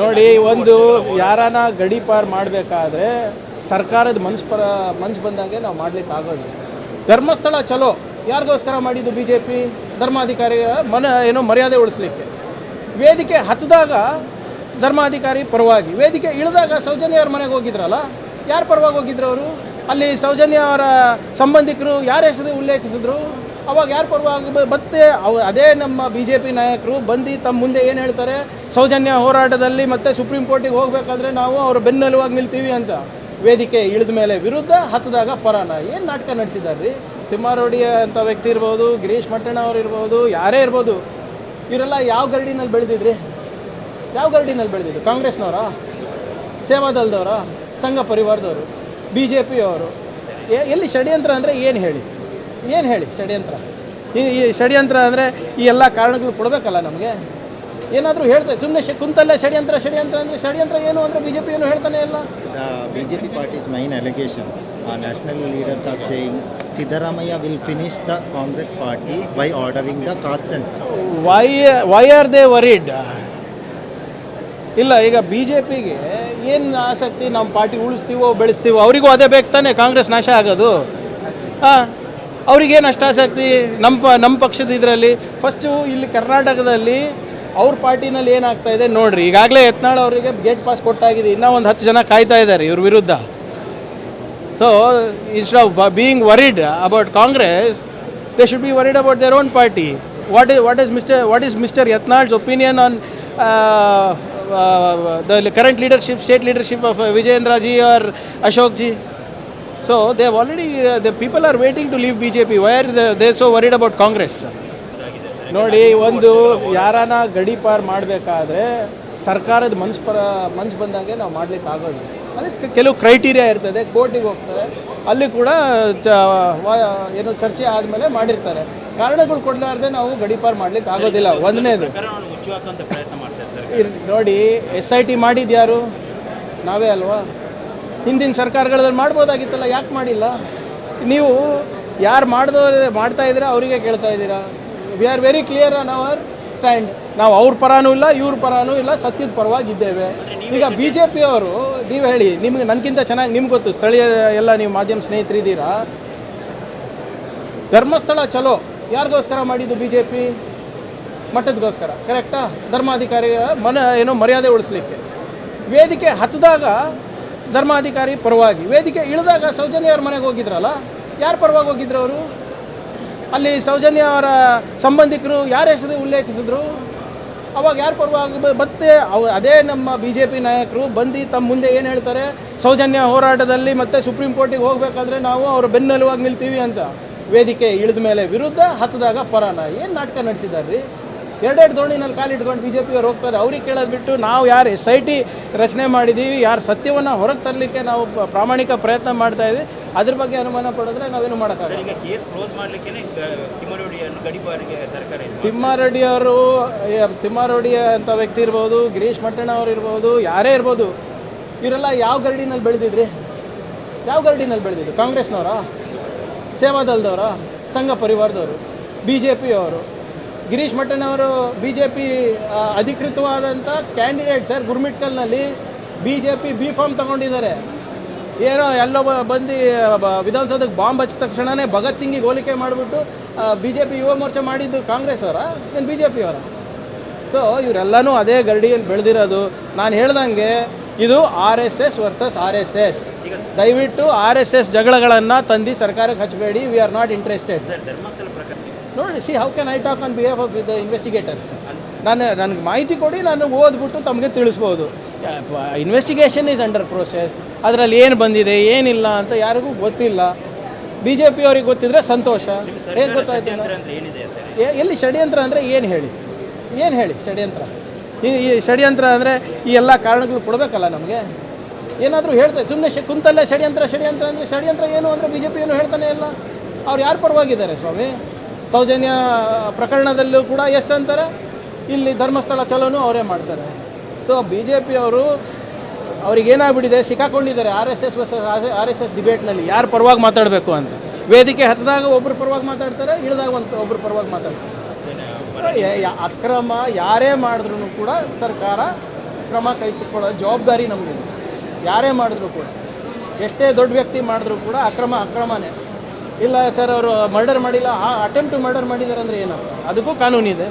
ನೋಡಿ, ಒಂದು ಯಾರಾನ ಗಡೀಪಾರ್ ಮಾಡಬೇಕಾದ್ರೆ ಸರ್ಕಾರದ ಮನ್ಸು ಪರ, ಮನ್ಸು ಬಂದಂಗೆ ನಾವು ಮಾಡ್ಲಿಕ್ಕೆ ಆಗೋದು ಧರ್ಮಸ್ಥಳ ಚಲೋ. ಯಾರಿಗೋಸ್ಕರ ಮಾಡಿದ್ದು ಬಿ ಜೆ ಪಿ ಧರ್ಮಾಧಿಕಾರಿ ಮನ, ಏನೋ ಮರ್ಯಾದೆ ಉಳಿಸ್ಲಿಕ್ಕೆ. ವೇದಿಕೆ ಹತ್ತಿದಾಗ ಧರ್ಮಾಧಿಕಾರಿ ಪರವಾಗಿ. ವೇದಿಕೆ ಇಳಿದಾಗ ಸೌಜನ್ಯ ಅವ್ರ ಮನೆಗೆ ಹೋಗಿದ್ರಲ್ಲ? ಯಾರು ಪರವಾಗಿ ಹೋಗಿದ್ರು ಅವರು? ಅಲ್ಲಿ ಸೌಜನ್ಯ ಅವರ ಸಂಬಂಧಿಕರು ಯಾರ ಹೆಸರು ಉಲ್ಲೇಖಿಸಿದ್ರು? ಅವಾಗ ಯಾರು ಪರವಾಗಿ ಮತ್ತೆ ಅದೇ ನಮ್ಮ ಬಿ ಜೆ ಪಿ ನಾಯಕರು ಬಂದು ತಮ್ಮ ಮುಂದೆ ಏನು ಹೇಳ್ತಾರೆ? ಸೌಜನ್ಯ ಹೋರಾಟದಲ್ಲಿ ಮತ್ತೆ ಸುಪ್ರೀಂ ಕೋರ್ಟಿಗೆ ಹೋಗಬೇಕಾದ್ರೆ ನಾವು ಅವ್ರ ಬೆನ್ನೆಲುವಾಗಿ ನಿಲ್ತೀವಿ ಅಂತ. ವೇದಿಕೆ ಇಳಿದ ಮೇಲೆ ವಿರುದ್ಧ ಹತ್ತದಾಗ ಪರಾನ ಏನು ನಾಟಕ ನಡೆಸಿದ್ದಾರೆ ರೀ ತಿಮ್ಮಾರೋಡಿ ಅಂತ ವ್ಯಕ್ತಿ ಇರ್ಬೋದು, ಗಿರೀಶ್ ಮಟ್ಟಣ್ಣ ಅವ್ರು ಇರ್ಬೋದು, ಯಾರೇ ಇರ್ಬೋದು. ಇವರೆಲ್ಲ ಯಾವ ಗರಡಿನಲ್ಲಿ ಬೆಳೆದಿದ್ರಿ? ಯಾವ ಗರಡಿನಲ್ಲಿ ಬೆಳೆದಿದ್ರು ಕಾಂಗ್ರೆಸ್ನವರಾ? ಸೇವಾದಲ್ದವರ ಸಂಘ ಪರಿವಾರದವರು? ಬಿ ಜೆ ಪಿಯವರು ಎಲ್ಲಿ ಷಡ್ಯಂತ್ರ ಅಂದರೆ ಏನು ಹೇಳಿ? ಏನು ಹೇಳಿ ಷಡ್ಯಂತ್ರ? ಈ ಈ ಷಡ್ಯಂತ್ರ ಅಂದರೆ ಈ ಎಲ್ಲ ಕಾರಣಗಳು ಕೊಡಬೇಕಲ್ಲ ನಮಗೆ? ಏನಾದರೂ ಹೇಳ್ತಾರೆ ಸುಮ್ಮನೆ ಶ ಕುಂತಲ್ಲೇ ಷಡ್ಯಂತ್ರ ಷಡ್ಯಂತ್ರ ಅಂದರೆ ಷಡ್ಯಂತ್ರ ಏನು ಅಂದರೆ ಬಿ ಜೆ ಪಿ ಏನು ಹೇಳ್ತಾನೆ ಇಲ್ಲ? BJP parties main national leaders leaders saying saying Siddaramaiah will finish the Congress party ordering ordering the ಕಾಸ್ಟೆನ್ಸ್ why why are they worried ಇಲ್ಲ ಈಗ ಬಿ ಜೆ ಪಿಗೆ ಏನು ಆಸಕ್ತಿ ನಮ್ಮ ಪಾರ್ಟಿ ಉಳಿಸ್ತೀವೋ ಬೆಳೆಸ್ತೀವೋ ಅವರಿಗೂ ಅದೇ ಬೇಕು ತಾನೆ ಕಾಂಗ್ರೆಸ್ ನಾಶ ಆಗೋದು? ಹಾಂ ಅವ್ರಿಗೇನು ಅಷ್ಟು ಆಸಕ್ತಿ ನಮ್ಮ ಪ ನಮ್ಮ ಪಕ್ಷದ ಇದರಲ್ಲಿ ಫಸ್ಟು ಇಲ್ಲಿ ಕರ್ನಾಟಕದಲ್ಲಿ ಅವ್ರ ಪಾರ್ಟಿನಲ್ಲಿ ಏನಾಗ್ತಾ ಇದೆ ನೋಡ್ರಿ. ಈಗಾಗಲೇ ಯತ್ನಾಳ್ ಅವರಿಗೆ ಗೇಟ್ ಪಾಸ್ ಕೊಟ್ಟಾಗಿದೆ. ಇನ್ನೂ ಒಂದು ಹತ್ತು ಜನ ಕಾಯ್ತಾ ಇದ್ದಾರೆ ಇವ್ರ ವಿರುದ್ಧ. So instead of being worried about Congress they should be worried about their own party what is what is mister what is mister Yatnal's opinion on the current leadership state leadership of Vijayendra ji R Ashok ji so they already the people are waiting to leave B J P where they so worried about Congress ನೋಡಿ ಒಂದು ಯಾರಾನ ಗಡಿಪಾರು ಮಾಡಬೇಕಾದ್ರೆ ಸರ್ಕಾರದ ಮನ್ಸು ಪರ ಮನ್ಸು ಬಂದಂಗೆ ನಾವು ಮಾಡ್ಲಿಕ್ಕೆ ಆಗೋದು ಅದಕ್ಕೆ ಕೆಲವು ಕ್ರೈಟೀರಿಯಾ ಇರ್ತದೆ ಕೋರ್ಟಿಗೆ ಹೋಗ್ತಾರೆ. ಅಲ್ಲಿ ಕೂಡ ಚ ವ- ಏನು ಚರ್ಚೆ ಆದಮೇಲೆ ಮಾಡಿರ್ತಾರೆ. ಕಾರಣಗಳು ಕೊಡಲಾರ್ದೆ ನಾವು ಗಡಿಪಾರು ಮಾಡ್ಲಿಕ್ಕೆ ಆಗೋದಿಲ್ಲ ಒಂದನೇದು. ಪ್ರಯತ್ನ ಮಾಡ್ತಾರೆ ಸರ್ ಇರ್- ನೋಡಿ ಎಸ್ ಐ ಟಿ ಮಾಡಿದ್ಯಾರು? ನಾವೇ ಅಲ್ವಾ? ಹಿಂದಿನ ಸರ್ಕಾರಗಳಲ್ಲಿ ಮಾಡ್ಬೋದಾಗಿತ್ತಲ್ಲ, ಯಾಕೆ ಮಾಡಿಲ್ಲ? ನೀವು ಯಾರು ಮಾಡ್ದೋ ಮಾಡ್ತಾ ಇದ್ದೀರಾ, ಅವರಿಗೆ ಕೇಳ್ತಾ ಇದ್ದೀರಾ? We are very clear on our stand ನಾವು ಅವ್ರ ಪರಾನೂ ಇಲ್ಲ, ಇವ್ರ ಪರಾನೂ ಇಲ್ಲ, ಸತ್ಯದ ಪರವಾಗಿದ್ದೇವೆ. ಈಗ ಬಿ ಜೆ ಪಿಯವರು ನೀವು ಹೇಳಿ, ನಿಮ್ಗೆ ನನಗಿಂತ ಚೆನ್ನಾಗಿ, ನಿಮ್ಗೆ ಗೊತ್ತು, ಸ್ಥಳೀಯ ಎಲ್ಲ ನೀವು ಮಾಧ್ಯಮ ಸ್ನೇಹಿತರಿದ್ದೀರಾ ಧರ್ಮಸ್ಥಳ ಚಲೋ. ಯಾರಿಗೋಸ್ಕರ ಮಾಡಿದ್ದು ಬಿ ಜೆ ಪಿ ಮಠದಗೋಸ್ಕರ ಕರೆಕ್ಟಾ ಧರ್ಮಾಧಿಕಾರಿಯ ಮನ, ಏನೋ ಮರ್ಯಾದೆ ಉಳಿಸ್ಲಿಕ್ಕೆ. ವೇದಿಕೆ ಹತ್ತಿದಾಗ ಧರ್ಮಾಧಿಕಾರಿ ಪರವಾಗಿ. ವೇದಿಕೆ ಇಳಿದಾಗ ಸೌಜನ್ಯ ಅವ್ರ ಮನೆಗೆ ಹೋಗಿದ್ರಲ್ಲ? ಯಾರು ಪರವಾಗಿ ಹೋಗಿದ್ರು ಅವರು? ಅಲ್ಲಿ ಸೌಜನ್ಯ ಅವರ ಸಂಬಂಧಿಕರು ಯಾರ ಹೆಸರು ಉಲ್ಲೇಖಿಸಿದ್ರು? ಅವಾಗ ಯಾರು ಪರವಾಗಿ ಮತ್ತೆ ಅವ, ಅದೇ ನಮ್ಮ ಬಿ ಜೆ ಪಿ ನಾಯಕರು ಬಂದು ತಮ್ಮ ಮುಂದೆ ಏನು ಹೇಳ್ತಾರೆ? ಸೌಜನ್ಯ ಹೋರಾಟದಲ್ಲಿ ಮತ್ತೆ ಸುಪ್ರೀಂ ಕೋರ್ಟಿಗೆ ಹೋಗಬೇಕಾದ್ರೆ ನಾವು ಅವ್ರ ಬೆನ್ನೆಲುವಾಗಿ ನಿಲ್ತೀವಿ ಅಂತ. ವೇದಿಕೆ ಇಳಿದ ಮೇಲೆ ವಿರುದ್ಧ ಹತ್ತದಾಗ ಪರಾನ. ಏನು ನಾಟಕ ನಡೆಸಿದ್ದಾರೆ ರೀ ಎರಡೆರಡು ದೋಣಿನಲ್ಲಿ ಕಾಲಿಟ್ಕೊಂಡು ಬಿ ಜೆ ಪಿಯವ್ರು ಹೋಗ್ತಾರೆ. ಅವ್ರಿಗೆ ಕೇಳೋದು ಬಿಟ್ಟು ನಾವು ಯಾರು ಎಸ್ ಐ ಟಿ ರಚನೆ ಮಾಡಿದ್ದೀವಿ ಯಾರು ಸತ್ಯವನ್ನು ಹೊರಗೆ ತರಲಿಕ್ಕೆ ನಾವು ಪ್ರಾಮಾಣಿಕ ಪ್ರಯತ್ನ ಮಾಡ್ತಾ ಇದ್ವಿ. ಅದ್ರ ಬಗ್ಗೆ ಅನುಮಾನ ಪಡಿದ್ರೆ ನಾವೇನು ಮಾಡೋಕ್ಕಾಗಲ್ಲ. ಈಗ ಕೇಸ್ ಕ್ಲೋಸ್ ಮಾಡ್ಲಿಕ್ಕೆ ತಿಮ್ಮರೋಡಿಯನ್ನು ಗಡಿಪಾರಿಗೆ ಸರ್ಕಾರ ಇದು ತಿಮ್ಮಾರೆಡ್ಡಿ ಅವರು ತಿಮ್ಮಾರೆಡ್ಡಿ ಅಂತ ವ್ಯಕ್ತಿ ಇರ್ಬೋದು ಗಿರೀಶ್ ಮಟ್ಟಣ್ಣ ಅವರು ಇರ್ಬೋದು ಯಾರೇ ಇರ್ಬೋದು ಇವರೆಲ್ಲ ಯಾವ ಗರಡಿನಲ್ಲಿ ಬೆಳೆದಿದ್ರಿ? ಯಾವ ಗರಡಿನಲ್ಲಿ ಬೆಳೆದಿದ್ರು ಕಾಂಗ್ರೆಸ್ನವರಾ? ಸೇವಾದಲ್ದವರ ಸಂಘ ಪರಿವಾರದವರು? ಬಿ ಜೆ ಪಿಯವರು Girish Mattannavar B J P ಅಧಿಕೃತವಾದಂಥ candidate sir ಗುರ್ಮಿಟ್ಕಲ್ನಲ್ಲಿ B J P B form ತಗೊಂಡಿದ್ದಾರೆ. ಏನೋ ಎಲ್ಲೋ ಬಂದು ವಿಧಾನಸೌಧಕ್ಕೆ ಬಾಂಬ್ ಹಚ್ಚಿದ ತಕ್ಷಣವೇ ಭಗತ್ ಸಿಂಗಿಗೆ ಹೋಲಿಕೆ ಮಾಡಿಬಿಟ್ಟು B J P Yuva Morcha ಮಾಡಿದ್ದು ಕಾಂಗ್ರೆಸ್ ಅವರ? ಏನು ಬಿ ಜೆ ಪಿ ಅವರ? ಸೊ ಇವರೆಲ್ಲನೂ ಅದೇ ಗರ್ಡಿಯಲ್ಲಿ ಬೆಳೆದಿರೋದು. ನಾನು ಹೇಳ್ದಂಗೆ ಇದು R S S versus R S S ದಯವಿಟ್ಟು ಆರ್ ಎಸ್ ಎಸ್ ಜಗಳಗಳನ್ನು ತಂದು ಸರ್ಕಾರಕ್ಕೆ ಹಚ್ಚಬೇಡಿ. ವಿ ಆರ್ ನಾಟ್ ಇಂಟ್ರೆಸ್ಟೆಡ್ ನೋಡಿ see how can I talk on behave of the investigators ನಾನು ನನಗೆ ಮಾಹಿತಿ ಕೊಡಿ ನಾನು ಓದ್ಬಿಟ್ಟು ತಮಗೆ ತಿಳಿಸ್ಬೋದು. ಇನ್ವೆಸ್ಟಿಗೇಷನ್ ಈಸ್ ಅಂಡರ್ ಪ್ರೋಸೆಸ್ ಅದರಲ್ಲಿ ಏನು ಬಂದಿದೆ ಏನಿಲ್ಲ ಅಂತ ಯಾರಿಗೂ ಗೊತ್ತಿಲ್ಲ. ಬಿ ಜೆ ಪಿ ಅವ್ರಿಗೆ ಗೊತ್ತಿದ್ರೆ ಸಂತೋಷ. ಏನು ಗೊತ್ತಾಯ್ತು? ಎಲ್ಲಿ ಷಡ್ಯಂತ್ರ ಅಂದರೆ ಏನು ಹೇಳಿ? ಏನು ಹೇಳಿ ಷಡ್ಯಂತ್ರ? ಈ ಈ ಷಡ್ಯಂತ್ರ ಅಂದರೆ ಈ ಎಲ್ಲ ಕಾರಣಗಳು ಕೊಡಬೇಕಲ್ಲ ನಮಗೆ? ಏನಾದರೂ ಹೇಳ್ತಾರೆ ಸುಮ್ಮನೆ ಶ ಕುಂತಲ್ಲೇ ಷಡ್ಯಂತ್ರ ಷಡ್ಯಂತ್ರ ಅಂದರೆ ಷಡ್ಯಂತ್ರ ಏನು ಅಂದರೆ ಬಿ ಜೆ ಪಿ ಏನು ಹೇಳ್ತಾನೆ ಇಲ್ಲ. ಅವ್ರು ಯಾರು ಪರವಾಗಿದ್ದಾರೆ ಸ್ವಾಮಿ? ಸೌಜನ್ಯ ಪ್ರಕರಣದಲ್ಲೂ ಕೂಡ ಎಸ್ ಅಂತಾರೆ. ಇಲ್ಲಿ ಧರ್ಮಸ್ಥಳ ಚಲೋನು ಅವರೇ ಮಾಡ್ತಾರೆ. ಸೊ ಬಿ ಜೆ ಪಿಯವರು ಅವ್ರಿಗೇನಾಗ್ಬಿಟ್ಟಿದೆ ಸಿಕ್ಕಾಕೊಂಡಿದ್ದಾರೆ. R S S R S S ಡಿಬೇಟ್ನಲ್ಲಿ ಯಾರು ಪರವಾಗಿ ಮಾತಾಡಬೇಕು ಅಂತ. ವೇದಿಕೆ ಹತ್ತಿದಾಗ ಒಬ್ಬರು ಪರವಾಗಿ ಮಾತಾಡ್ತಾರೆ, ಇಳಿದಾಗ ಒಂದು ಒಬ್ಬರು ಪರವಾಗಿ ಮಾತಾಡ್ತಾರೆ. ಅಕ್ರಮ ಯಾರೇ ಮಾಡಿದ್ರು ಕೂಡ ಸರ್ಕಾರ ಕ್ರಮ ಕೈಗೊಳ್ಳೋ ಜವಾಬ್ದಾರಿ ನಮಗೆ ಯಾರೇ ಮಾಡಿದ್ರು ಕೂಡ. ಎಷ್ಟೇ ದೊಡ್ಡ ವ್ಯಕ್ತಿ ಮಾಡಿದ್ರು ಕೂಡ ಅಕ್ರಮ, ಅಕ್ರಮನೇ. ಇಲ್ಲ ಸರ್ ಅವರು ಮರ್ಡರ್ ಮಾಡಿಲ್ಲ. ಅಟೆಂಪ್ಟ್ ಮರ್ಡರ್ ಮಾಡಿದ್ದಾರೆ ಅಂದರೆ ಏನಪ್ಪ ಅದಕ್ಕೂ ಕಾನೂನಿದೆ.